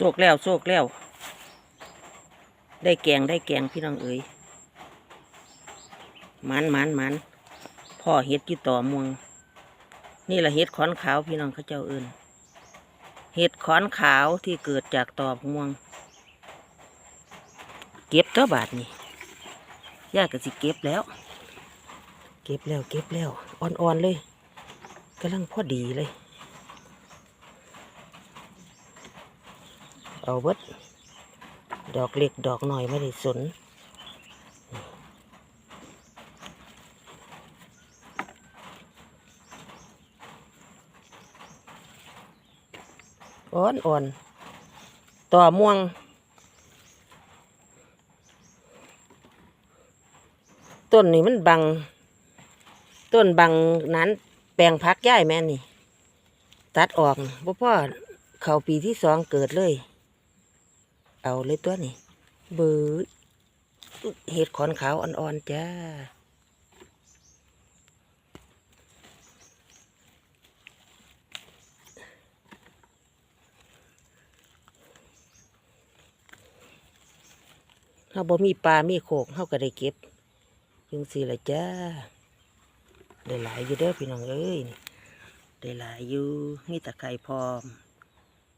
โศกแล้วโศกแล้ว ได้แกงได้แกงพี่น้องเอ๋ยมันมันมันพ่อเฮ็ดอยู่ต่อมวง นี่แหละเฮ็ดขอนขาวพี่น้องเขาเจ้าเอิ้นเฮ็ดขอนขาวที่เกิดจากตอม่วง เก็บเท่าบาทนี่ยาก็สิเก็บแล้ว เก็บแล้วเก็บแล้วอ่อนๆเลยกำลังพอดีเลย เอาเบิดดอกเล็กดอกหน่อยไม่ได้สนอ่อนอ่อนต่อม่วง ต้นนี่มันบัง ต้นบังนั้นแปลงพักย่ายแม่นี่ ตัดออกบ่พ่อเขาปีที่สองเกิดเลย เอาเลยตัวนี้เบือเห็ดขอนขาวอ่อนๆจ้าเฮาบ่มีปลา มีโขกเฮาก็ได้เก็บจังซี่ละจ้า ได้หลายอยู่เด้อพี่น้องเอ้ยได้หลายอยู่มีตะไคร้พร้อม